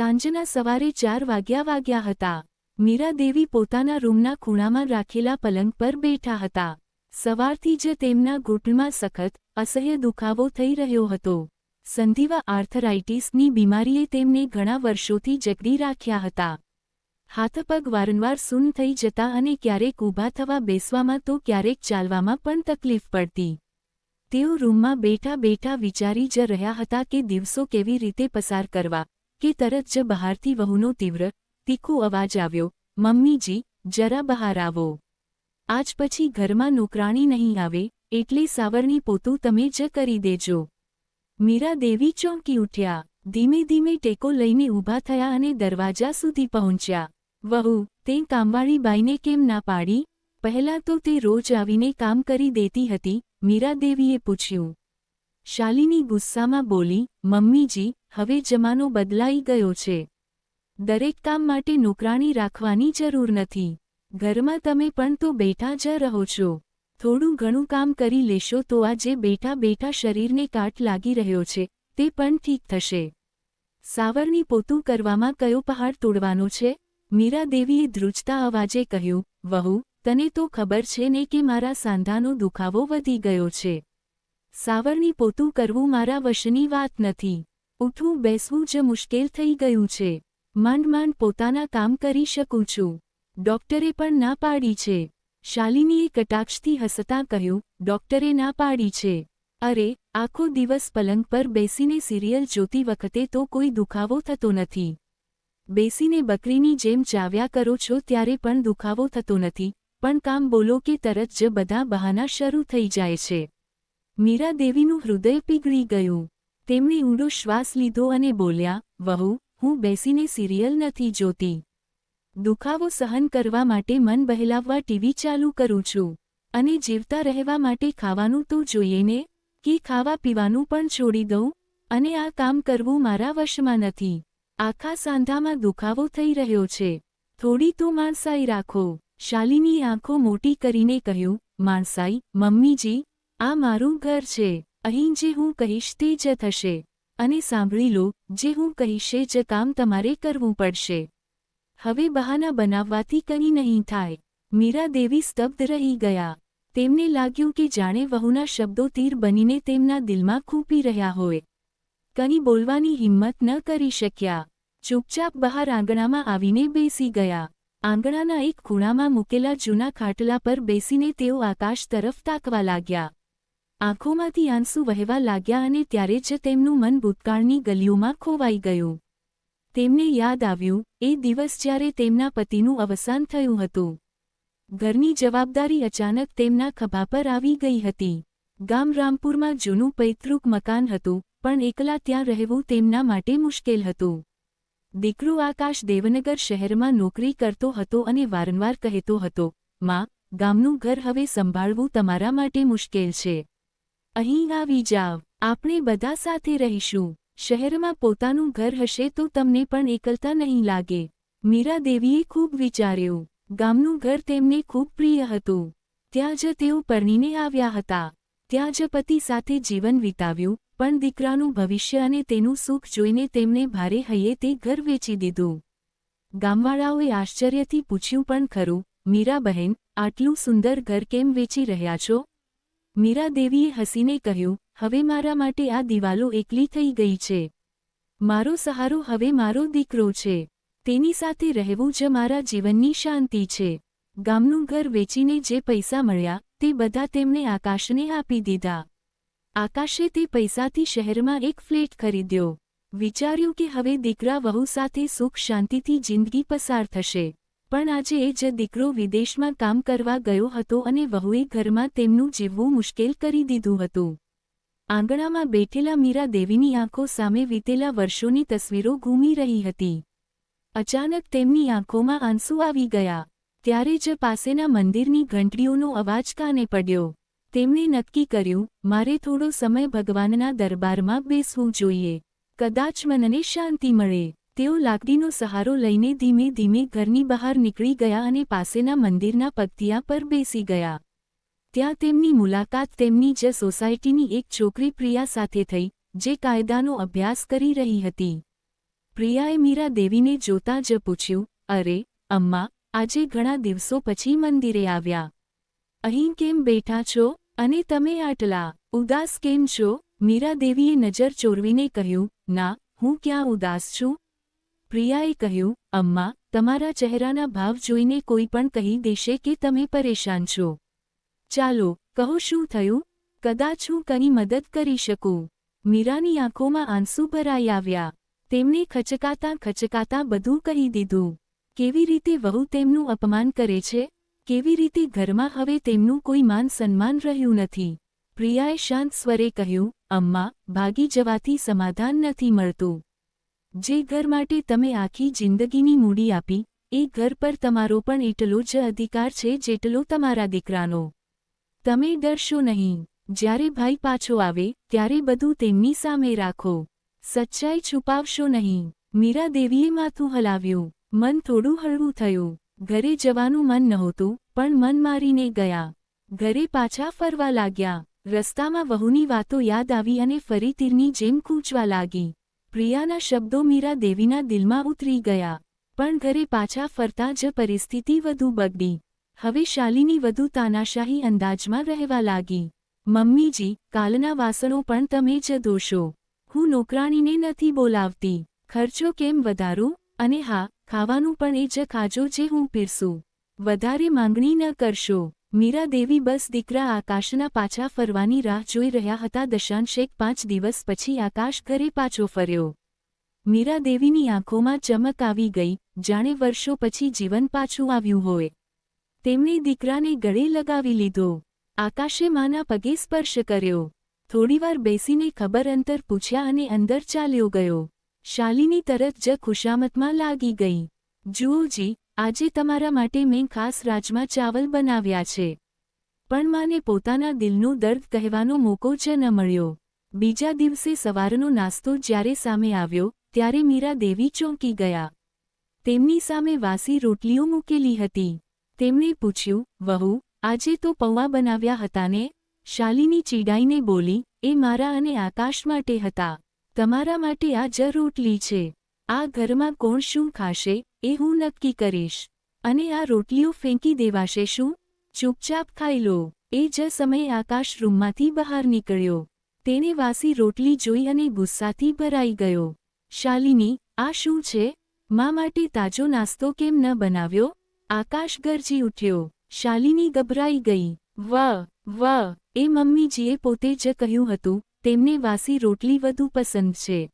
સાંજના સવારે ચાર વાગ્યા વાગ્યા હતા. મીરા દેવી પોતાના રૂમના ખૂણામાં રાખેલા પલંગ પર બેઠા હતા. સવારથી જ તેમના ઘૂંટણમાં સખત અસહ્ય દુખાવો થઈ રહ્યો હતો. સંધિવા આર્થરાઇટિસની બીમારીએ તેમને ઘણા વર્ષોથી જકડી રાખ્યા હતા. હાથપગ વારંવાર સૂન થઈ જતા અને ક્યારેક ઊભા થવા બેસવામાં તો ક્યારેક ચાલવામાં પણ તકલીફ પડતી. તેઓ રૂમમાં બેઠા બેઠા વિચારી જ રહ્યા હતા કે દિવસો કેવી રીતે પસાર કરવા. કે તરત જ બહારથી વહુનો તીવ્ર, તીખો અવાજ આવ્યો, મમ્મીજી, જરા બહાર આવો. આજ પછી ઘરમાં નોકરાણી નહીં આવે, એટલે સાવરણી પોતું તમે જ કરી દેજો. મીરા દેવી ચોંકી ઉઠ્યા, ધીમે ધીમે ટેકો લઈને ઊભા થયા અને દરવાજા સુધી પહોંચ્યા. વહુ, તે કામવાળી બાઈને કેમ ના પાડી? પહેલાં તો તે રોજ આવીને કામ કરી દેતી હતી, મીરા દેવીએ પૂછ્યું. શાલિની ગુસ્સામાં બોલી, મમ્મીજી, હવે જમાનો બદલાઈ ગયો છે. દરેક કામ માટે નોકરાણી રાખવાની જરૂર નથી. ઘરમાં તમે પણ તો બેઠા જ રહો છો. થોડું ઘણું કામ કરી લેશો તો આ જે બેઠા બેઠા શરીરને કાટ લાગી રહ્યો છે. તે પણ ઠીક થશે. સાવરણી પોતું કરવામાં કયો પહાડ તોડવાનો છે? મીરાદેવીએ ધ્રુજતા અવાજે કહ્યું, વહુ, તને તો ખબર છે ને કે મારા સાંધાનો દુખાવો વધી ગયો છે. સાવરણી પોતું કરવું મારા વશની વાત નથી. ઉઠવું બેસવું જ મુશ્કેલ થઈ ગયું છે. માંડ માંડ પોતાના કામ કરી શકું છું. ડોક્ટરે પણ ના પાડી છે. શાલિનીએ કટાક્ષથી હસતાં કહ્યું, ડોક્ટરે ના પાડી છે. અરે, આખો દિવસ પલંગ પર બેસીને સિરિયલ જોતી વખતે તો કોઈ દુખાવો થતો નથી. બેસીને બકરીની જેમ ચાવ્યા કરો છો ત્યારે પણ દુખાવો થતો નથી. પણ કામ બોલો કે તરત જ બધા બહાના શરૂ થઈ જાય છે. મીરા દેવીનું હૃદય પીગળી ગયું. તેમણે ઊંડો શ્વાસ લીધો અને બોલ્યા, વહુ, હું બેસીને સિરિયલ નથી જોતી. દુખાવો સહન કરવા માટે મન બહેલાવવા ટીવી ચાલુ કરું છું. અને જીવતા રહેવા માટે ખાવાનું તો જોઈએ ને? કે ખાવા પીવાનું પણ છોડી દઉં? અને આ કામ કરવું મારા વશમાં નથી. આખા સાંધામાં દુખાવો થઈ રહ્યો છે. થોડી તો માણસાઈ રાખો. શાલિની આંખો મોટી કરીને કહ્યું, માણસાઈ, મમ્મીજી આ મારું ઘર છે. અહીં જે હું કહીશ તે જ થશે. અને સાંભળી લો, જે હું કહીશે જ કામ તમારે કરવું પડશે. હવે બહાના બનાવવાથી કંઈ નહીં થાય. મીરા દેવી સ્તબ્ધ રહી ગયા. તેમને લાગ્યું કે જાણે વહુના શબ્દો તીર બનીને તેમના દિલમાં ખૂંપી રહ્યા હોય. કંઈ બોલવાની હિંમત ન કરી શક્યા. ચૂપચાપ બહાર આંગણામાં આવીને બેસી ગયા. આંગણાના એક ખૂણામાં મૂકેલા જૂના ખાટલા પર બેસીને તેઓ આકાશ તરફ તાકવા લાગ્યા. આંખોમાંથી આંસુ વહેવા લાગ્યા અને ત્યારે જ તેમનું મન ભૂતકાળની ગલીઓમાં ખોવાઈ ગયું. તેમને યાદ આવ્યું, એ દિવસ જ્યારે તેમના પતિનું અવસાન થયું હતું. ઘરની જવાબદારી અચાનક તેમના ખભા પર આવી ગઈ હતી. ગામ રામપુરમાં જૂનું પૈતૃક મકાન હતું, પણ એકલા ત્યાં રહેવું તેમના માટે મુશ્કેલ હતું. દીકરો આકાશ દેવનગર શહેરમાં નોકરી કરતો હતો અને વારંવાર કહેતો હતો, માં, ગામનું ઘર હવે સંભાળવું તમારા માટે મુશ્કેલ છે. અહીં આવી જાવ આપણે બધા સાથે રહીશું. શહેરમાં પોતાનું ઘર હશે તો તમને પણ એકલતા નહીં લાગે. મીરા દેવીએ ખૂબ વિચાર્યું. ગામનું ઘર તેમને ખૂબ પ્રિય હતું. ત્યાં જ તેઓ પરણીને આવ્યા હતા. ત્યાં જ પતિ સાથે જીવન વિતાવ્યું, પણ દીકરાનું ભવિષ્ય અને તેનું સુખ જોઈને તેમને ભારે હૈયે તે ઘર વેચી દીધું. ગામવાળાઓએ આશ્ચર્યથી પૂછ્યું, પણ ખરું મીરા બહેન આટલું સુંદર ઘર કેમ વેચી રહ્યા છો? મીરા દેવીએ હસીને કહ્યું, હવે મારા માટે આ દિવાલો એકલી થઈ ગઈ છે. મારો સહારો હવે મારો દીકરો છે. તેની સાથે રહેવું જ મારા જીવનની શાંતિ છે. ગામનું ઘર વેચીને જે પૈસા મળ્યા, તે બધા તેમણે આકાશને આપી દીધા. આકાશે તે પૈસાથી શહેરમાં એક ફ્લેટ ખરીદ્યો. વિચાર્યું કે હવે દીકરા વહુ સાથે સુખ શાંતિથી જિંદગી પસાર થશે. પણ આજે એ જ દીકરો વિદેશમાં કામ કરવા ગયો હતો અને વહુએ ઘરમાં તેમનું જીવવું મુશ્કેલ કરી દીધું હતું. આંગણામાં બેઠેલા મીરા દેવીની આંખો સામે વીતેલા વર્ષોની તસવીરો ઘૂમી રહી હતી. અચાનક તેમની આંખોમાં આંસુ આવી ગયા. ત્યારે જ પાસેના મંદિરની ઘંટડીઓનો અવાજ કાને પડ્યો. તેમણે નક્કી કર્યું, મારે થોડો સમય ભગવાનના દરબારમાં બેસવું જોઈએ. કદાચ મનને શાંતિ મળે. તેઓ લાકડીનો સહારો લઈને ધીમે ધીમે ઘરની બહાર નીકળી ગયા અને પાસેના મંદિરના પગથિયા પર બેસી ગયા. ત્યાં તેમની મુલાકાત તેમની જ સોસાયટીની એક છોકરી પ્રિયા સાથે થઈ, જે કાયદાનો અભ્યાસ કરી રહી હતી. પ્રિયાએ મીરા દેવીને જોતા જ પૂછ્યું, અરે, અમ્મા, આજે ઘણા દિવસો પછી મંદિરે આવ્યા. અહીં કેમ બેઠા છો? અને તમે આટલા ઉદાસ કેમ છો? મીરા દેવીએ નજર ચોરવીને કહ્યું, ના, હું ક્યાં ઉદાસ છું? પ્રિયાએ કહ્યું, અમ્મા, તમારા ચહેરાના ભાવ જોઈને કોઈ પણ કહી દેશે કે તમે પરેશાન છો. ચાલો, કહો શું થયું? કદાચ હું કંઈ મદદ કરી શકું. મીરાની આંખોમાં આંસુ ભરાઈ આવ્યા. તેમણે ખચકાતા ખચકાતા બધું કહી દીધું. કેવી રીતે વહુ તેમનું અપમાન કરે છે? કેવી રીતે ઘરમાં હવે તેમનું કોઈ માન સન્માન રહ્યું નથી? પ્રિયાએ શાંત સ્વરે કહ્યું, અમ્મા, ભાગી જવાથી સમાધાન નથી મળતું. જે ઘર માટે તમે આખી જિંદગીની મૂડી આપી, એ ઘર પર તમારો પણ એટલો જ અધિકાર છે જેટલો તમારા દીકરાનો. તમે ડરશો નહીં. જ્યારે ભાઈ પાછો આવે, ત્યારે બધું તેમની સામે રાખો. સચ્ચાઈ છુપાવશો નહીં. મીરા દેવીએ માથું હલાવ્યું. મન થોડું હળવું થયું. ઘરે જવાનું મન નહોતું, પણ મન મારીને ગયા. ઘરે પાછા ફરવા લાગ્યા. રસ્તામાં વહુની વાતો યાદ આવી અને ફરી તીરની જેમ કૂંચવા લાગી. પ્રિયાના શબ્દો મીરા દેવીના દિલમાં ઉતરી ગયા, પણ ઘરે પાછા ફરતા જ પરિસ્થિતિ વધુ બગડી. હવે શાલીની વધુ તાનાશાહી અંદાજમાં રહેવા લાગી. મમ્મીજી, કાલના વાસણો પણ તમે જ ધોશો. હું નોકરાણીને નથી બોલાવતી. ખર્ચો કેમ વધારું? અને હા, ખાવાનું પણ એ જ ખાજો જે હું પીરસું. વધારે માંગણી ન કરશો. મીરા દેવી બસ દીકરા આકાશના પાછા ફરવાની રાહ જોઈ રહ્યા હતા. દશાંશેક પાંચ દિવસ પછી આકાશ ઘરે પાછો ફર્યો. મીરા દેવીની આંખોમાં ચમક આવી ગઈ. જાણે વર્ષો પછી જીવન પાછું આવ્યું હોય. તેમણે દીકરાને ગળે લગાવી લીધો. આકાશે માના પગે સ્પર્શ કર્યો. થોડીવાર બેસીને ખબર અંતર પૂછ્યા અને અંદર ચાલ્યો ગયો. શાલિની તરત જ ખુશામતમાં લાગી ગઈ. જુઓજી આજે તમારા માટે મેં ખાસ રાજમા ચાવલ બનાવ્યા છે. પણ માને પોતાના દિલનું દર્દ કહેવાનો મોકો જ ન મળ્યો. બીજા દિવસે સવારનો નાસ્તો જ્યારે સામે આવ્યો, ત્યારે મીરા દેવી ચોંકી ગયા. તેમની સામે વાસી રોટલીઓ મૂકેલી હતી. તેમણે પૂછ્યું, વહુ, આજે તો પૌવા બનાવ્યા હતા ને? શાલીની ચીડાઈને બોલી, એ મારા અને આકાશ માટે હતા. તમારા માટે આ જ રોટલી છે. આ ઘરમાં કોણ શું ખાશે એ હું નક્કી કરીશ. અને આ રોટલીઓ ફેંકી દેવાશે શું? ચૂપચાપ ખાઈ લો. એ જ સમયે આકાશ રૂમમાંથી બહાર નીકળ્યો. તેને વાસી રોટલી જોઈ અને ગુસ્સાથી ભરાઈ ગયો. શાલિની, આ શું છે? મા માટે તાજો નાસ્તો કેમ ન બનાવ્યો? આકાશ ગરજી ઉઠ્યો. શાલિની ગભરાઈ ગઈ. વ વ એ મમ્મીજીએ પોતે જ કહ્યું હતું, તેમને વાસી રોટલી વધુ પસંદ છે.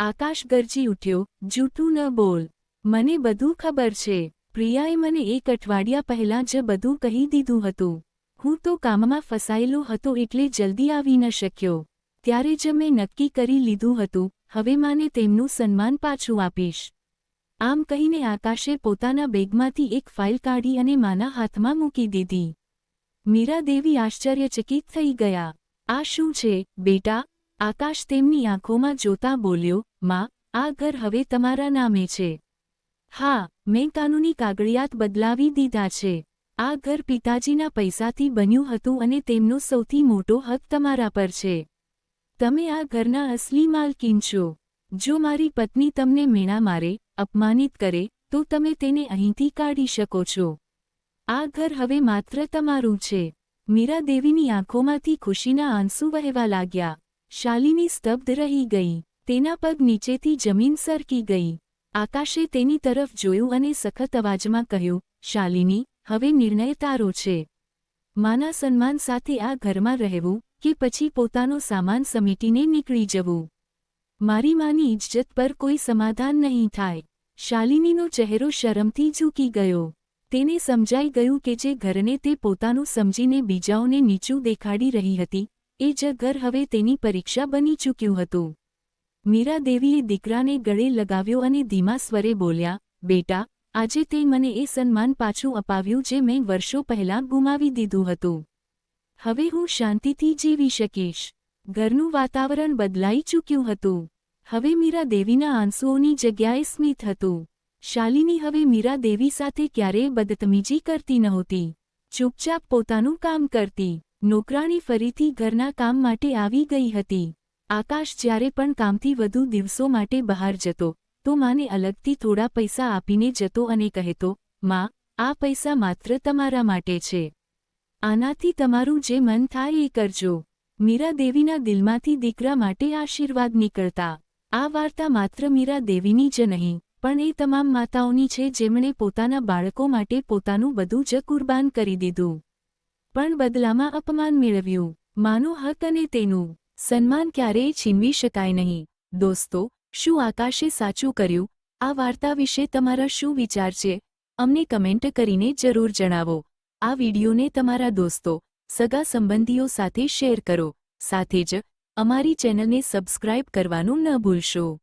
આકાશ ગરજી ઉઠ્યો જૂઠું ન બોલ. મને બધું ખબર છે. પ્રિયાએ મને એક અઠવાડિયા પહેલાં જ બધું કહી દીધું હતું. હું તો કામમાં ફસાયેલો હતો એટલે જલ્દી આવી ન શક્યો. ત્યારે જ મેં નક્કી કરી લીધું હતું, હવે માને તેમનું સન્માન પાછું આપીશ. આમ કહીને આકાશે પોતાના બેગમાંથી એક ફાઇલ કાઢી અને માના હાથમાં મૂકી દીધી. મીરા દેવી આશ્ચર્યચકિત થઈ ગયા. આ શું છે, બેટા? આકાશ તેમની આંખોમાં જોતા બોલ્યો, માં, આ ઘર હવે તમારા નામે છે. હા, મેં કાનૂની કાગળિયાત બદલાવી દીધા છે. આ ઘર પિતાજીના પૈસાથી બન્યું હતું અને તેમનો સૌથી મોટો હક તમારા પર છે. તમે આ ઘરના અસલી માલકીન છો. જો મારી પત્ની તમને મેણા મારે, અપમાનિત કરે, તો તમે તેને અહીંથી કાઢી શકો છો. આ ઘર હવે માત્ર તમારું છે. મીરા દેવીની આંખોમાંથી ખુશીના આંસુ વહેવા લાગ્યા. શાલિની સ્તબ્ધ રહી ગઈ, તેના પગ નીચેથી જમીન સરકી ગઈ. આકાશે તેની તરફ જોયું અને સખત અવાજમાં કહ્યું, શાલિની, હવે નિર્ણય તારો છે. માના સન્માન સાથે આ ઘરમાં રહેવું કે પછી પોતાનો સામાન સમેટીને નીકળી જવું? મારી માની ઇજ્જત પર કોઈ સમાધાન નહીં થાય. શાલિનીનો ચહેરો શરમથી ઝૂકી ગયો. તેને સમજાઈ ગયું કે જે ઘરને તે પોતાનું સમજીને બીજાઓને નીચું દેખાડી રહી હતી એ જ ઘર હવે તેની પરીક્ષા બની ચૂક્યું હતું. મીરા દેવીએ દીકરાને ગળે લગાવ્યો અને ધીમા સ્વરે બોલ્યા, બેટા, આજે તે મને એ સન્માન પાછું અપાવ્યું જે મેં વર્ષો પહેલાં ગુમાવી દીધું હતું. હવે હું શાંતિથી જીવી શકીશ. ઘરનું વાતાવરણ બદલાઈ ચૂક્યું હતું. હવે મીરા દેવીના આંસુઓની જગ્યાએ સ્મિત હતું. શાલિની હવે મીરા દેવી સાથે ક્યારેય બદતમીજી કરતી નહોતી. ચૂપચાપ પોતાનું કામ કરતી. નોકરાણી ફરીથી ઘરના કામ માટે આવી ગઈ હતી. આકાશ જ્યારે પણ કામથી વધુ દિવસો માટે બહાર જતો, તો માને અલગથી થોડા પૈસા આપીને જતો અને કહેતો, માં, આ પૈસા માત્ર તમારા માટે છે. આનાથી તમારું જે મન થાય એ કરજો. મીરા દેવીના દિલમાંથી દીકરા માટે આશીર્વાદ નીકળતા. આ વાર્તા માત્ર મીરા દેવીની જ નહીં, પણ એ તમામ માતાઓની છે જેમણે પોતાના બાળકો માટે પોતાનું બધું જ કુરબાન કરી દીધું. પણ બદલામાં અપમાન મેળવ્યું. માનો હક અને તેનું. સન્માન ક્યારેય છીનવી શકાય નહીં. દોસ્તો, શું આકાશે સાચું કર્યું? આ વાર્તા વિશે તમારા શું વિચાર છે? અમને કમેન્ટ કરીને જરૂર જણાવો. આ વિડીયોને તમારા દોસ્તો, સગા સંબંધીઓ સાથે શેર કરો. સાથે જ અમારી ચેનલને સબસ્ક્રાઇબ કરવાનું ન ભૂલશો.